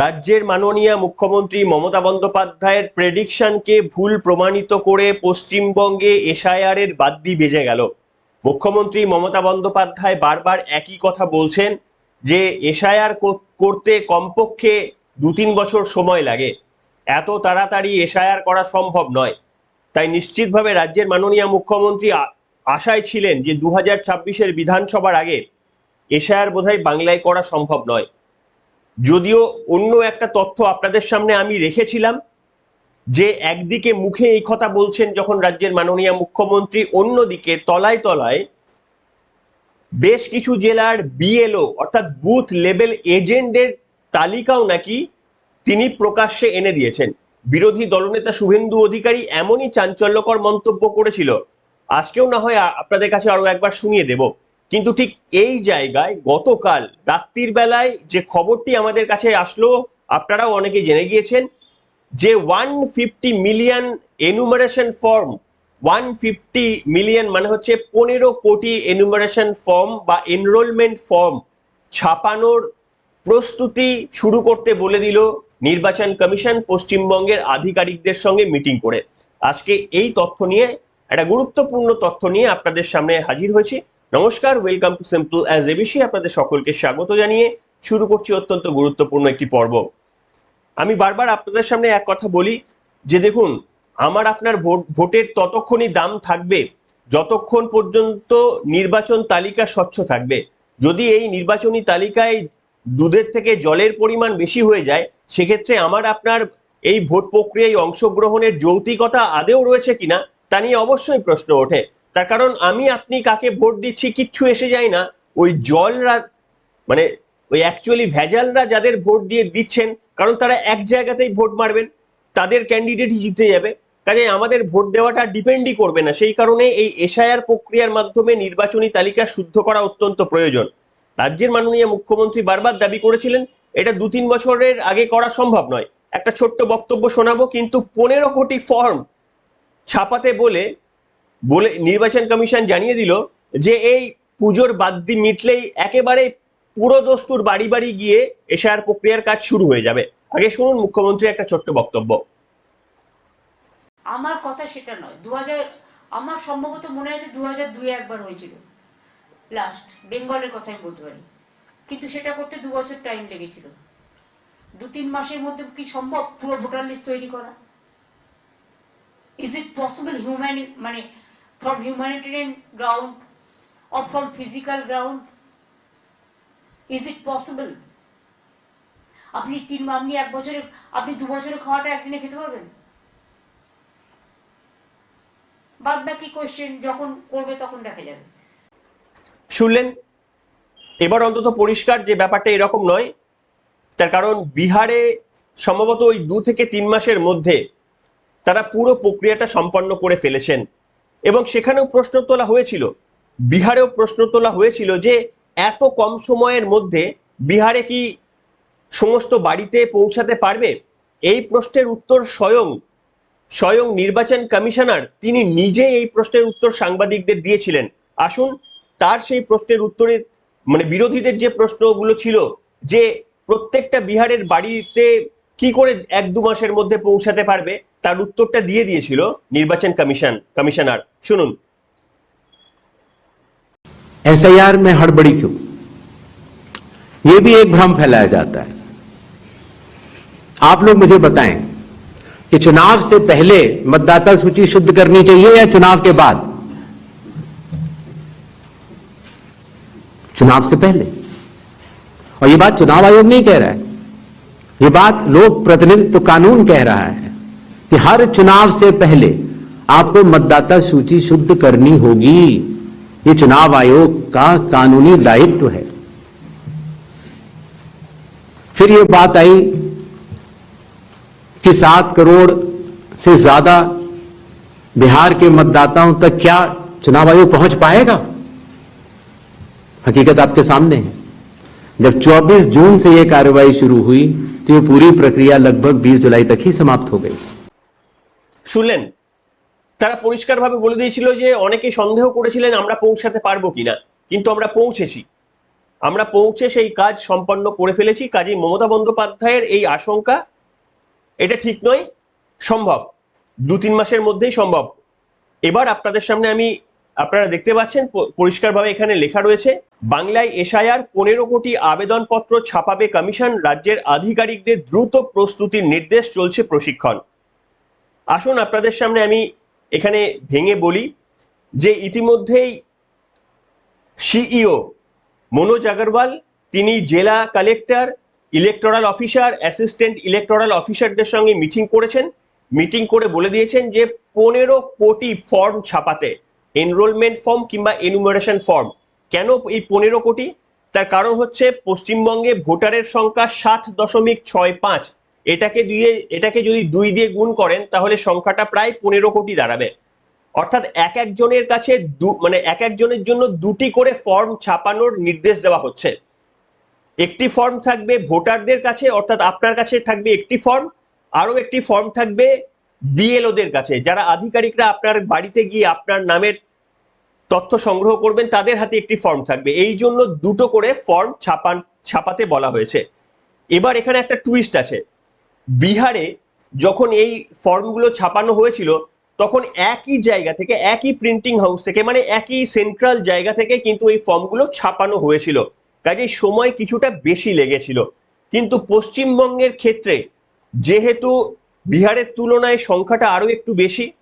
রাজ্যের মাননীয় মুখ্যমন্ত্রী মমতা বন্দ্যোপাধ্যায়ের প্রেডিকশনকে ভুল প্রমাণিত করে পশ্চিমবঙ্গে এসআইআর এর বাদ্যি বেজে গেল। মুখ্যমন্ত্রী মমতা বন্দ্যোপাধ্যায় বারবার একই কথা বলছেন যে এসআইআর করতে কমপক্ষে দু তিন বছর সময় লাগে। এত তাড়াতাড়ি এসআইআর করা সম্ভব নয়। তাই নিশ্চিতভাবে রাজ্যের মাননীয় মুখ্যমন্ত্রী আশায় ছিলেন যে দু হাজার বিধানসভার আগে এসআইআর বোধহয় বাংলায় করা সম্ভব নয়। যদিও অন্য একটা তথ্য আপনাদের সামনে আমি রেখেছিলাম যে একদিকে মুখে এই কথা বলছেন যখন রাজ্যের মাননীয় মুখ্যমন্ত্রী, অন্যদিকে তলায় তলায় বেশ কিছু জেলার বিএলও অর্থাৎ বুথ লেভেল এজেন্টদের তালিকাও নাকি তিনি প্রকাশ্যে এনে দিয়েছেন। বিরোধী দলনেতা শুভেন্দু অধিকারী এমনই চাঞ্চল্যকর মন্তব্য করেছিল। আজকেও না হয় আপনাদের কাছে আরও একবার শুনিয়ে দেব। কিন্তু ঠিক এই জায়গায় গতকাল রাত্রির বেলায় যে খবরটি আমাদের কাছে আসলো, আপনারাও অনেকে জেনে গিয়েছেন, যে one fifty million enumeration form one fifty million মানে হচ্ছে পনেরো কোটি এনুমারেশন ফর্ম বা এনরোলমেন্ট ফর্ম ছাপানোর প্রস্তুতি শুরু করতে বলে দিল নির্বাচন কমিশন পশ্চিমবঙ্গের আধিকারিকদের সঙ্গে মিটিং করে। আজকে এই তথ্য নিয়ে, একটা গুরুত্বপূর্ণ তথ্য নিয়ে আপনাদের সামনে হাজির হয়েছি। নমস্কার welcome to simple as ABC আপনাদের সকলকে স্বাগত জানিয়ে শুরু করছি অত্যন্ত গুরুত্বপূর্ণ একটি পর্ব। আমি বারবার আপনাদের সামনে এক কথা বলি যে দেখুন, আমার আপনার ভোট, ভোটের ততক্ষণই দাম থাকবে, যতক্ষণ পর্যন্ত নির্বাচন তালিকা স্বচ্ছ থাকবে। যদি এই নির্বাচনী তালিকায় দুধের থেকে জলের পরিমাণ বেশি হয়ে যায়, সেক্ষেত্রে আমার আপনার এই ভোট প্রক্রিয়ায় অংশগ্রহণের যৌক্তিকতা আদেও রয়েছে কিনা, তা নিয়ে অবশ্যই প্রশ্ন ওঠে। তার কারণ আমি, আপনি কাকে ভোট দিচ্ছি কিচ্ছু এসে যায় না। ওই জলরা মানে ওই অ্যাকচুয়ালি ভেজালরা যাদের ভোট দিয়ে দিচ্ছেন, কারণ তারা এক জায়গাতেই ভোট মারবেন, তাদের ক্যান্ডিডেটই জিতে যাবে। কাজে আমাদের ভোট দেওয়াটা ডিপেন্ডই করবে না। সেই কারণে এই এসআইআর প্রক্রিয়ার মাধ্যমে নির্বাচনী তালিকা শুদ্ধ করা অত্যন্ত প্রয়োজন। রাজ্যের মাননীয় মুখ্যমন্ত্রী বারবার দাবি করেছিলেন, এটা দু তিন বছরের আগে করা সম্ভব নয়। একটা ছোট্ট বক্তব্য শোনাবো, কিন্তু পনেরো কোটি ফর্ম ছাপাতে বলে বলে নির্বাচন কমিশন জানিয়ে দিল যে এই পুজোর বাদ্যি মিটলেই একেবারে পুরো দস্তুর বাড়ি বাড়ি গিয়ে এশায়ার প্রক্রিয়ার কাজ শুরু হয়ে যাবে। আগে শুনুন মুখ্যমন্ত্রীর একটা ছোট্ট বক্তব্য। আমার কথা সেটা নয়। দু আমার সম্ভবত মনে আছে দু হাজার দুই একবার হয়েছিল। লাস্ট বেঙ্গলের কথা আমি বলতে পারি। কিন্তু সেটা করতে দু বছর টাইম লেগেছিল। দু তিন মাসের মধ্যে কি সম্ভব? পুরো ভোটার লিস্ট তৈরি করা। ইজ ইট পসিবল হিউম্যান মানে from humanitarian ground or from physical ground is it possible আপনি তিন আপনি এক বছরে, আপনি দু বছরে খাওয়াটা একদিনে খেতে পারবেন? বাদ বাকি কোয়েশ্চেন যখন করবে তখন দেখা যাবে। শুনলেন? এবার অন্তত পরিষ্কার যে ব্যাপারটা এরকম নয়, তার কারণ বিহারে সম্ভবত ওই দু থেকে তিন মাসের মধ্যে তারা পুরো প্রক্রিয়াটা সম্পন্ন করে ফেলেছেন। এবং সেখানেও প্রশ্ন তোলা হয়েছিল। বিহারেও প্রশ্ন তোলা হয়েছিল যে, এত কম সময়ের মধ্যে বিহারে কি সমস্ত বাড়িতে পৌঁছাতে পারবে? এই প্রশ্নের উত্তর স্বয়ং স্বয়ং নির্বাচন কমিশনার তিনি নিজে এই প্রশ্নের উত্তর সাংবাদিকদের দিয়েছিলেন। আসুন, তার সেই প্রশ্নের উত্তরে মানে বিরোধীদের যে প্রশ্নগুলো ছিল যে, প্রত্যেকটা বিহারের বাড়িতে কি করে এক দু মাসের মধ্যে পৌঁছাতে পারবে তার উত্তরটা দিয়ে দিয়েছিল নির্বাচন কমিশন কমিশনার শুনুন एसआईआर में हड़बड़ी क्यों ये भी एक भ्रम फैलाया जाता है आप लोग मुझे बताएं कि चुनाव से पहले मतदाता सूची शुद्ध करनी चाहिए या चुनाव के बाद चुनाव से पहले और ये बात चुनाव आयोग नहीं कह रहा है ये बात लोक प्रतिनिधित्व कानून कह रहा है कि हर चुनाव से पहले आपको मतदाता सूची शुद्ध करनी होगी। ये चुनाव आयोग का कानूनी दायित्व है। फिर ये बात आई कि सात करोड़ से ज़्यादा बिहार के मतदाताओं तक क्या चुनाव आयोग पहुँच पाएगा? हकीकत आपके सामने है। जब 24 जून से यह कार्रवाई शुरू हुई तो ये पूरी प्रक्रिया लगभग 20 जुलाई तक ही समाप्त हो गई শুনলেন তারা পরিষ্কারভাবে বলে দিয়েছিল যে অনেকে সন্দেহ করেছিলেন আমরা পৌঁছাতে পারবো কিনা কিন্তু আমরা পৌঁছেছি আমরা পৌঁছে সেই কাজ সম্পন্ন করে ফেলেছি কাজেই মমতা বন্দ্যোপাধ্যায়ের এই আশঙ্কা এটা ঠিক নয় সম্ভব দু তিন মাসের মধ্যেই সম্ভব এবার আপনাদের সামনে আমি আপনারা দেখতে পাচ্ছেন পরিষ্কারভাবে এখানে লেখা রয়েছে, বাংলায় এসআইআর পনেরো কোটি আবেদনপত্র ছাপাবে কমিশন, রাজ্যের আধিকারিকদের দ্রুত প্রস্তুতির নির্দেশ চলছে প্রশিক্ষণ। আসুন আপনাদের সামনে আমি এখানে ভেঙে বলি যে ইতিমধ্যেই সিইও মনোজ আগরওয়াল, তিনি জেলা collector, electoral officer, assistant electoral অফিসারদের সঙ্গে মিটিং করেছেন। মিটিং করে বলে দিয়েছেন যে পনেরো কোটি ফর্ম ছাপাতে এনরোলমেন্ট ফর্ম কিংবা এনুমারেশন ফর্ম কেন এই পনেরো কোটি? তার কারণ হচ্ছে পশ্চিমবঙ্গে ভোটারের সংখ্যা সাত দশমিক ছয় পাঁচ। এটাকে দিয়ে, এটাকে যদি দুই দিয়ে গুণ করেন, তাহলে সংখ্যাটা প্রায় পনেরো কোটি দাঁড়াবে। অর্থাৎ এক একজনের কাছে দু মানে এক একজনের জন্য দুটি করে ফর্ম ছাপানোর নির্দেশ দেওয়া হচ্ছে। একটি ফর্ম থাকবে ভোটারদের কাছে, অর্থাৎ আপনার কাছে থাকবে একটি ফর্ম আরও একটি ফর্ম থাকবে বিএলওদের কাছে। যারা আধিকারিকরা আপনার বাড়িতে গিয়ে আপনার নামের তথ্য সংগ্রহ করবেন, তাদের হাতে একটি ফর্ম থাকবে। এই জন্য দুটো করে ফর্ম ছাপান, ছাপাতে বলা হয়েছে। এবার এখানে একটা টুইস্ট আছে। বিহারে যখন এই ফর্মগুলো ছাপানো হয়েছিল, তখন একই জায়গা থেকে, একই প্রিন্টিং হাউস থেকে মানে একই সেন্ট্রাল জায়গা থেকে কিন্তু এই ফর্মগুলো ছাপানো হয়েছিল। কাজেই সময় কিছুটা বেশি লেগেছিল। কিন্তু পশ্চিমবঙ্গের ক্ষেত্রে যেহেতু বিহারের তুলনায় সংখ্যাটা আরও একটু বেশি,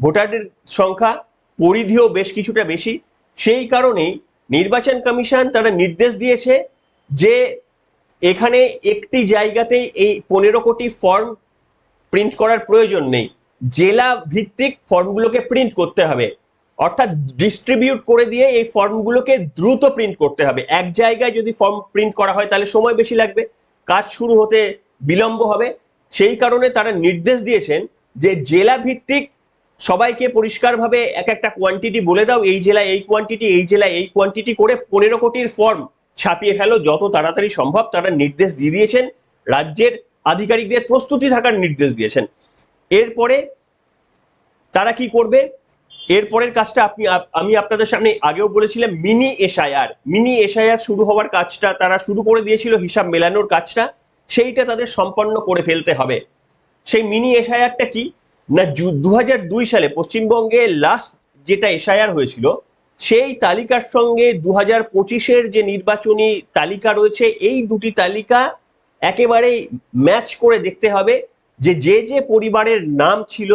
ভোটারদের সংখ্যা পরিধিও বেশ কিছুটা বেশি। সেই কারণেই নির্বাচন কমিশন তারা নির্দেশ দিয়েছে যে এখানে একটি জায়গাতেই এই পনেরো কোটি ফর্ম প্রিন্ট করার প্রয়োজন নেই। জেলা ভিত্তিক ফর্মগুলোকে প্রিন্ট করতে হবে। অর্থাৎ ডিস্ট্রিবিউট করে দিয়ে এই ফর্মগুলোকে দ্রুত প্রিন্ট করতে হবে। এক জায়গায় যদি ফর্ম প্রিন্ট করা হয় তাহলে সময় বেশি লাগবে, কাজ শুরু হতে বিলম্ব হবে। সেই কারণে তারা নির্দেশ দিয়েছেন যে জেলা ভিত্তিক সবাইকে পরিষ্কারভাবে এক একটা কোয়ান্টিটি বলে দাও, এই জেলায় এই কোয়ান্টিটি এই জেলায় এই কোয়ান্টিটি করে পনেরো কোটির ফর্ম ছাপিয়ে ফেলো, যত তাড়াতাড়ি সম্ভব তারা নির্দেশ দিয়ে দিয়েছেন, রাজ্যের আধিকারিকদের প্রস্তুতি থাকার নির্দেশ দিয়েছেন। এরপরে তারা কি করবে? এরপরের কাজটা আপনি, আমি আপনাদের সামনে আগেও বলেছিলাম মিনি এসআইআর মিনি এসআইআর শুরু হওয়ার কাজটা তারা শুরু করে দিয়েছিল, হিসাব মেলানোর কাজটা, সেইটা তাদের সম্পন্ন করে ফেলতে হবে। সেই মিনি এসআইআরটা কি? না, দু সালে পশ্চিমবঙ্গে লাস্ট যেটা এসআইআর হয়েছিল, সেই তালিকার সঙ্গে দু হাজার পঁচিশের যে নির্বাচনী তালিকা রয়েছে, এই দুটি তালিকা একেবারেই ম্যাচ করে দেখতে হবে যে যে যে পরিবারের নাম ছিল,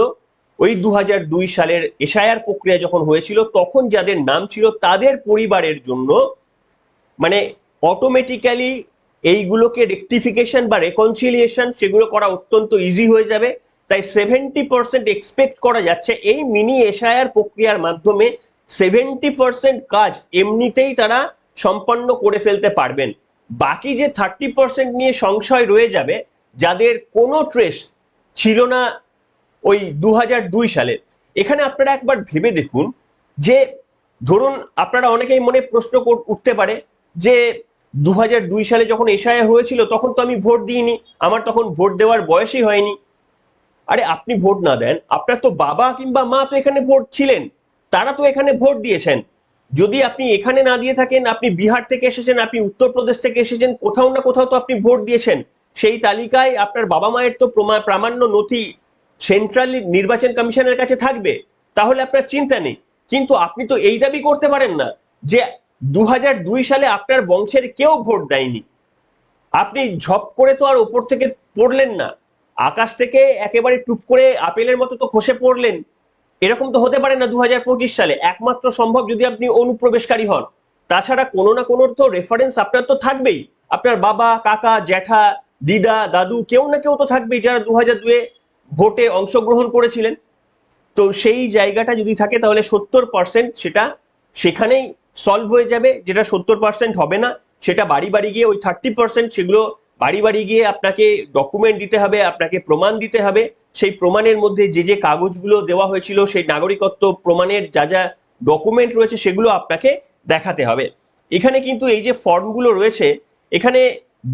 ওই দু দুই সালের এসআইআর প্রক্রিয়া যখন হয়েছিল, তখন যাদের নাম ছিল তাদের পরিবারের জন্য মানে অটোমেটিক্যালি এইগুলোকে রেকটিফিকেশন বা রেকনসিলিয়েশন সেগুলো করা অত্যন্ত ইজি হয়ে যাবে। তাই সেভেন্টি পার্সেন্ট এক্সপেক্ট করা যাচ্ছে। এই মিনি এসআইআর প্রক্রিয়ার মাধ্যমে সেভেন্টি পার্সেন্ট কাজ এমনিতেই তারা সম্পন্ন করে ফেলতে পারবেন। বাকি যে থার্টি পার্সেন্ট নিয়ে সংশয় রয়ে যাবে, যাদের কোনো ট্রেস ছিল না ওই দু দুই সালে। এখানে আপনারা একবার ভেবে দেখুন যে, ধরুন আপনারা অনেকেই মনে প্রশ্ন উঠতে পারে যে দু সালে যখন এসআইআর হয়েছিল, তখন তো আমি ভোট দিইনি, আমার তখন ভোট দেওয়ার বয়সই হয়নি। আরে আপনি ভোট না দেন, আপনার তো বাবা কিংবা মা তো এখানে ভোট ছিলেন, তারা তো এখানে ভোট দিয়েছেন। যদি আপনি এখানে না দিয়ে থাকেন, আপনি বিহার থেকে এসেছেন, আপনি উত্তরপ্রদেশ থেকে এসেছেন, কোথাও না কোথাও তো আপনি ভোট দিয়েছেন। সেই তালিকায় আপনার বাবা মায়ের তো প্রমা- প্রামাণ্য নথি সেন্ট্রাল নির্বাচন কমিশনের কাছে থাকবে, তাহলে আপনার চিন্তা নেই। কিন্তু আপনি তো এই দাবি করতে পারেন না যে দু সালে আপনার বংশের কেউ ভোট দেয়নি। আপনি ঝপ করে তো আর ওপর থেকে পড়লেন না। আকাশ থেকে একেবারে টুপ করে আপেলের মতো তো খসে পড়লেন। এরকম তো হতে পারে না দু হাজার পঁচিশ সালে। একমাত্র সম্ভব যদি আপনি অনুপ্রবেশকারী হন। তাছাড়া কোনো না কোনো তো রেফারেন্স আপনার তো থাকবেই। আপনার বাবা, কাকা, জ্যাঠা, দিদা, দাদু, কেউ না কেউ তো থাকবেই যারা দু হাজার দুয়ে ভোটে অংশগ্রহণ করেছিলেন। তো সেই জায়গাটা যদি থাকে তাহলে সত্তর পার্সেন্ট সেটা সেখানেই সলভ হয়ে যাবে। যেটা সত্তর পার্সেন্ট হবে না, সেটা বাড়ি বাড়ি গিয়ে ওই থার্টি পার্সেন্ট সেগুলো বাড়ি বাড়ি গিয়ে আপনাকে ডকুমেন্ট দিতে হবে, আপনাকে প্রমাণ দিতে হবে। সেই প্রমাণের মধ্যে যে যে কাগজগুলো দেওয়া হয়েছিল, সেই নাগরিকত্ব প্রমাণের যা যা ডকুমেন্ট রয়েছে, সেগুলো আপনাকে দেখাতে হবে। এখানে কিন্তু এই যে ফর্মগুলো রয়েছে, এখানে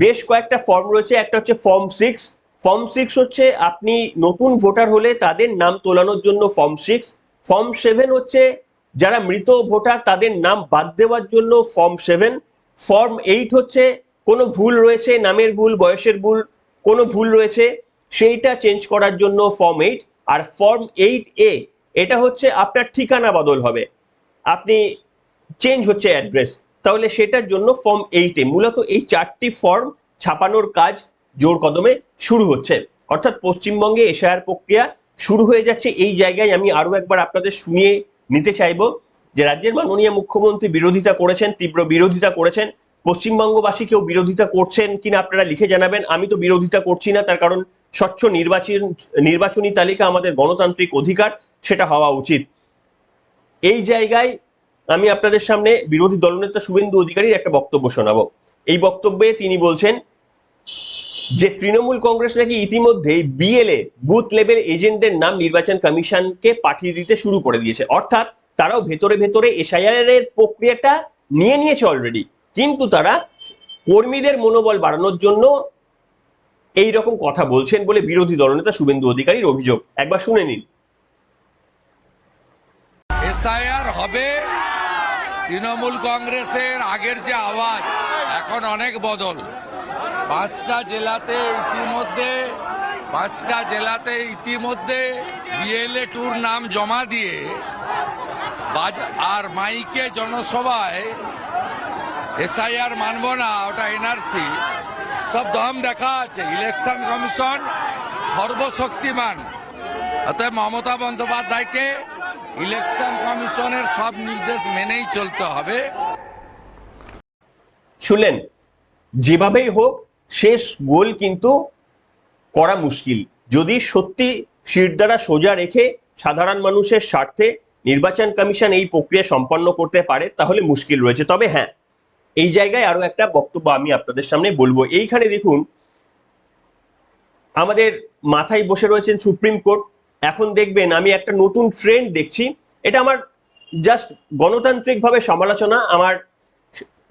বেশ কয়েকটা ফর্ম রয়েছে। একটা হচ্ছে ফর্ম সিক্স ফর্ম সিক্স হচ্ছে আপনি নতুন ভোটার হলে তাদের নাম তোলানোর জন্য ফর্ম সিক্স ফর্ম সেভেন হচ্ছে যারা মৃত ভোটার, তাদের নাম বাদ দেওয়ার জন্য ফর্ম সেভেন ফর্ম এইট হচ্ছে কোনো ভুল রয়েছে, নামের ভুল, বয়সের ভুল, কোনো ভুল রয়েছে, সেইটা চেঞ্জ করার জন্য ফর্ম এইট আর ফর্ম এইট এ এটা হচ্ছে আপনার ঠিকানা বদল হবে। আপনি চেঞ্জ হচ্ছে অ্যাড্রেস তাহলে সেটার জন্য ফর্ম এইটে মূলত এই চারটি ফর্ম ছাপানোর কাজ জোর কদমে শুরু হচ্ছে। অর্থাৎ পশ্চিমবঙ্গে এশায়ার প্রক্রিয়া শুরু হয়ে যাচ্ছে। এই জায়গায় আমি আরও একবার আপনাদের শুনিয়ে নিতে চাইব যে রাজ্যের মাননীয় মুখ্যমন্ত্রী বিরোধিতা করেছেন, তীব্র বিরোধিতা করেছেন। পশ্চিমবঙ্গবাসী কেউ বিরোধিতা করছেন কিনা আপনারা লিখে জানাবেন। আমি তো বিরোধিতা করছি না, তার কারণ স্বচ্ছ নির্বাচন, নির্বাচনী তালিকা আমাদের গণতান্ত্রিক অধিকার, সেটা হওয়া উচিত। এই জায়গায় আমি আপনাদের সামনে বিরোধী দলনেতা শুভেন্দু অধিকারীর একটা বক্তব্য শোনাব। এই বক্তব্যে তিনি বলছেন যে তৃণমূল কংগ্রেস নাকি ইতিমধ্যেই বিএলএ বুথ লেভেল এজেন্টদের নাম নির্বাচন কমিশনকে পাঠিয়ে দিতে শুরু করে দিয়েছে। অর্থাৎ তারাও ভেতরে ভেতরে এসআইআর এর প্রক্রিয়াটা নিয়ে নিয়েছে অলরেডি কিন্তু তারা কর্মীদের মনোবল বাড়ানোর জন্য এই রকম কথা বলছেন বলে বিরোধী দলনেতা শুভেন্দু অধিকারীর অভিযোগ। একবার শুনে নিন। এসআইআর হবে। তৃণমূল কংগ্রেসের আগের যে আওয়াজ, এখন অনেক বদল। পাঁচটা জেলাতে ইতিমধ্যে, পাঁচটা জেলাতে ইতিমধ্যে বিএলএ টুর নাম জমা দিয়ে আর মাইকে জনসভায় এসআইআর মানব না, ওটা এনআরসি সব দম দেখা আছে, ইলেকশন কমিশন সর্বশক্তিমান। অতএব মমতা বন্দ্যোপাধ্যায়কে ইলেকশন কমিশনের সব নির্দেশ মেনেই চলতে হবে। শুনলেন, যেভাবেই হোক, শেষ গোল কিন্তু করা মুশকিল। যদি সত্যি শির দ্বারা সোজা রেখে সাধারণ মানুষের স্বার্থে নির্বাচন কমিশন এই প্রক্রিয়া সম্পন্ন করতে পারে, তাহলে মুশকিল রয়েছে। তবে হ্যাঁ এই জায়গায় আরও একটা বক্তব্য আমি আপনাদের সামনে বলব। এইখানে দেখুন, আমাদের মাথায় বসে রয়েছেন সুপ্রিম কোর্ট। এখন দেখবেন আমি একটা নতুন ট্রেন্ড দেখছি। এটা আমার জাস্ট গণতান্ত্রিকভাবে সমালোচনা, আমার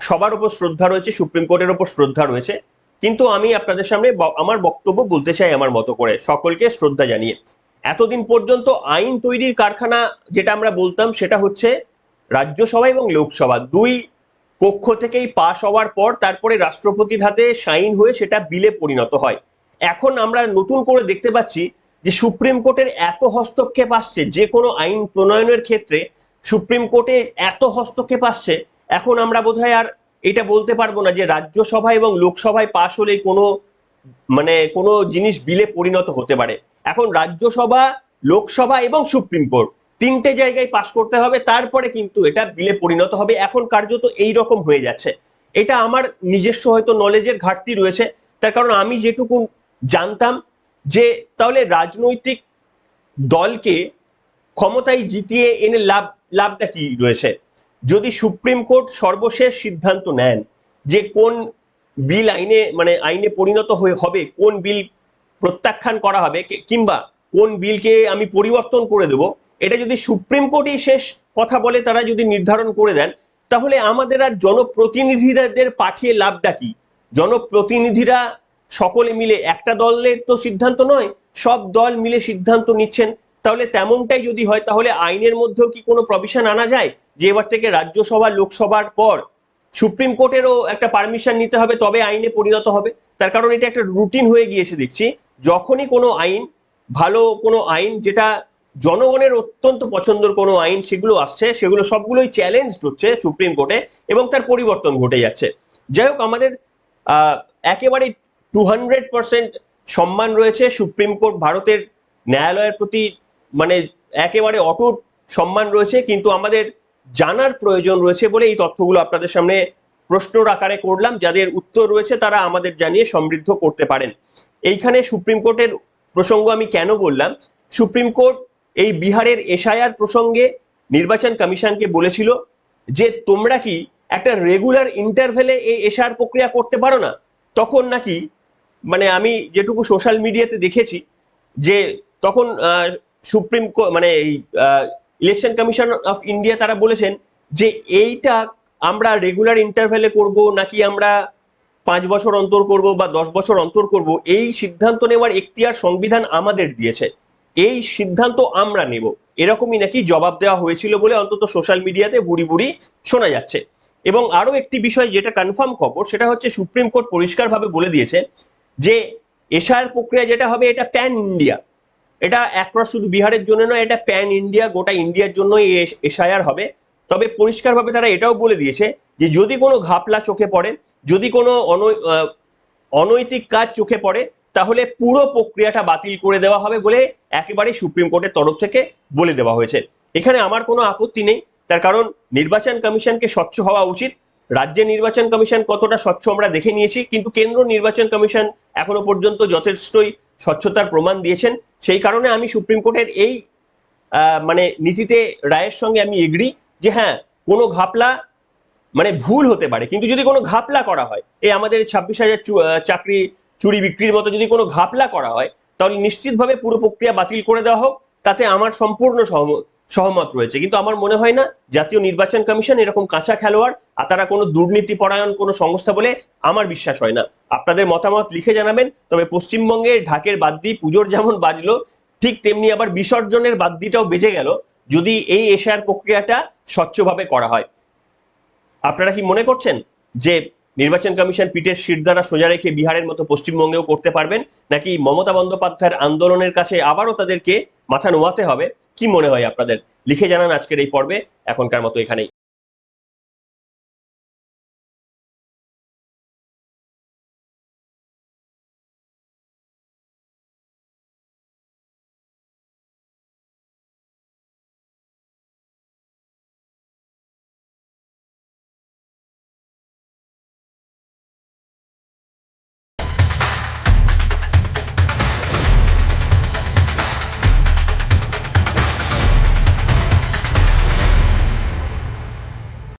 সবার উপর শ্রদ্ধা রয়েছে, সুপ্রিম কোর্টের উপর শ্রদ্ধা রয়েছে। কিন্তু আমি আপনাদের সামনে আমার বক্তব্য বলতে চাই আমার মতো করে, সকলকে শ্রদ্ধা জানিয়ে। এতদিন পর্যন্ত আইন তৈরির কারখানা যেটা আমরা বলতাম, সেটা হচ্ছে রাজ্যসভা এবং লোকসভা। দুই কক্ষ থেকেই পাশ হওয়ার পর তারপরে রাষ্ট্রপতির হাতে সাইন হয়ে সেটা বিলে পরিণত হয়। এখন আমরা নতুন করে দেখতে পাচ্ছি যে সুপ্রিম কোর্টের এত হস্তক্ষেপ আসছে, যে কোনো আইন প্রণয়নের ক্ষেত্রে সুপ্রিম কোর্টে এত হস্তক্ষেপ আসছে, এখন আমরা বোধহয় আর এটা বলতে পারব না যে রাজ্যসভা এবং লোকসভায় পাশ হলে কোনো মানে কোনো জিনিস বিলে পরিণত হতে পারে। এখন রাজ্যসভা, লোকসভা এবং সুপ্রিম কোর্ট তিনটে জায়গায় পাশ করতে হবে, তারপরে কিন্তু এটা বিলে পরিণত হবে। এখন কার্যত এই রকম হয়ে যাচ্ছে। এটা আমার নিজস্ব হয়তো নলেজের ঘাটতি রয়েছে। তার কারণ আমি যেটুকু জানতাম যে, তাহলে রাজনৈতিক দলকে ক্ষমতায় জিতিয়ে এনে লাভ, লাভটা কি রয়েছে? যদি সুপ্রিম কোর্ট সর্বশেষ সিদ্ধান্ত নেন যে কোন বিল আইনে মানে আইনে পরিণত হয়ে হবে, কোন বিল প্রত্যাখ্যান করা হবে কিংবা কোন বিলকে আমি পরিবর্তন করে দেব এটা যদি সুপ্রিম কোর্টই শেষ কথা বলে তারা যদি নির্ধারণ করে দেন, তাহলে আমাদের আর জনপ্রতিনিধিদের পাঠিয়ে লাভটা কি? জনপ্রতিনিধিরা সকলে মিলে, একটা দলের তো সিদ্ধান্ত নয়, সব দল মিলে সিদ্ধান্ত নিচ্ছেন। তাহলে তেমনটাই যদি হয়, তাহলে আইনের মধ্যেও কি কোনো প্রভিশন আনা যায়? যে এবার থেকে রাজ্যসভা, লোকসভার পর সুপ্রিম কোর্টেরও একটা পারমিশন নিতে হবে, তবে আইনে পরিণত হবে। তার কারণ এটা একটা রুটিন হয়ে গিয়েছে, দেখছি। যখনই কোনো আইন, ভালো কোনো আইন যেটা জনগণের অত্যন্ত পছন্দের কোনো আইন সেগুলো আসছে, সেগুলো সবগুলোই চ্যালেঞ্জ হচ্ছে সুপ্রিম কোর্টে এবং তার পরিবর্তন ঘটে যাচ্ছে। যাই হোক, আমাদের একেবারে টু হান্ড্রেড পার্সেন্ট সম্মান রয়েছে সুপ্রিম কোর্ট, ভারতের ন্যায়ালয়ের প্রতি মানে একেবারে অটুট সম্মান রয়েছে, কিন্তু আমাদের জানার প্রয়োজন রয়েছে বলে এই তথ্যগুলো আপনাদের সামনে প্রশ্নর আকারে করলাম। যাদের উত্তর রয়েছে তারা আমাদের জানিয়ে সমৃদ্ধ করতে পারেন। এইখানে সুপ্রিম কোর্টের প্রসঙ্গ আমি কেন বললাম? সুপ্রিম কোর্ট এই বিহারের এসআইআর প্রসঙ্গে নির্বাচন কমিশনকে বলেছিল যে, তোমরা কি একটা রেগুলার ইন্টারভেলে এই এসআইআর প্রক্রিয়া করতে পারো না? তখন নাকি মানে আমি যেটুকু সোশ্যাল মিডিয়াতে দেখেছি, যে তখন সুপ্রিম মানে এই ইলেকশন কমিশন অফ ইন্ডিয়া তারা বলেছেন যে, এইটা আমরা রেগুলার ইন্টারভেলে করব, নাকি আমরা পাঁচ বছর অন্তর করব বা দশ বছর অন্তর করব? এই সিদ্ধান্ত নেওয়ার এখতিয়ার সংবিধান আমাদের দিয়েছে। এই সিদ্ধান্ত আমরা নেব। এরকমই নাকি জবাব দেওয়া হয়েছিল বলে অন্তত সোশ্যাল মিডিয়াতে বুড়ি বুড়ি শোনা যাচ্ছে। এবং আরও একটি বিষয় যেটা কনফার্ম খবর, সেটা হচ্ছে সুপ্রিম কোর্ট পরিষ্কারভাবে বলে দিয়েছে যে এশায়ার প্রক্রিয়া যেটা হবে এটা প্যান ইন্ডিয়া এটা একবার শুধু বিহারের জন্য নয়, এটা প্যান ইন্ডিয়া গোটা ইন্ডিয়ার জন্য এশায়ার হবে। তবে পরিষ্কারভাবে তারা এটাও বলে দিয়েছে যে, যদি কোনো ঘাপলা চোখে পড়ে, যদি কোনো অনৈ- অনৈতিক কাজ চোখে পড়ে তাহলে পুরো প্রক্রিয়াটা বাতিল করে দেওয়া হবে বলে একেবারে সুপ্রিম কোর্টের তরফ থেকে বলে দেওয়া হয়েছে। এখানে আমার কোনো আপত্তি নেই। তার কারণ নির্বাচন কমিশনকে স্বচ্ছ হওয়া উচিত। রাজ্যের নির্বাচন কমিশন কতটা স্বচ্ছ আমরা দেখে নিয়েছি, কিন্তু কেন্দ্র নির্বাচন কমিশন এখনও পর্যন্ত যথেষ্টই স্বচ্ছতার প্রমাণ দিয়েছেন। সেই কারণে আমি সুপ্রিম কোর্টের এই মানে নীতিতে রায়ের সঙ্গে আমি এগ্রি যে হ্যাঁ কোনো ঘাপলা মানে ভুল হতে পারে। কিন্তু যদি কোনো ঘাপলা করা হয়, এই আমাদের ছাব্বিশ হাজার চাকরি চুরি বিক্রির মতো যদি কোনো ঘাপলা করা হয়, তাহলে নিশ্চিতভাবে পুরো প্রক্রিয়া বাতিল করে দেওয়া হোক। তাতে আমার সম্পূর্ণ সহম- সহমত রয়েছে। কিন্তু আমার মনে হয় না, জাতীয় নির্বাচন কমিশন এরকম কাঁচা খেলোয়াড় আর তারা কোনো দুর্নীতি পরায়ণ কোনো সংস্থা বলে আমার বিশ্বাস হয় না। আপনাদের মতামত লিখে জানাবেন, তবে পশ্চিমবঙ্গে ঢাকের বাদ্যি পুজোর যেমন বাজলো, ঠিক তেমনি আবার বিসর্জনের বাদ্যিটাও বেজে গেল, যদি এই এশিয়ার প্রক্রিয়াটা স্বচ্ছভাবে করা হয়। আপনারা কি মনে করছেন যে নির্বাচন কমিশন পিঠের শির দ্বারা সোজা রেখে বিহারের মতো পশ্চিমবঙ্গেও করতে পারবেন? নাকি মমতা বন্দ্যোপাধ্যায়ের আন্দোলনের কাছে আবারও তাদেরকে মাথা নোয়াতে হবে? কি মনে হয় আপনাদের? লিখে জানান আজকের এই পর্বে, এখনকার মতো এখানেই।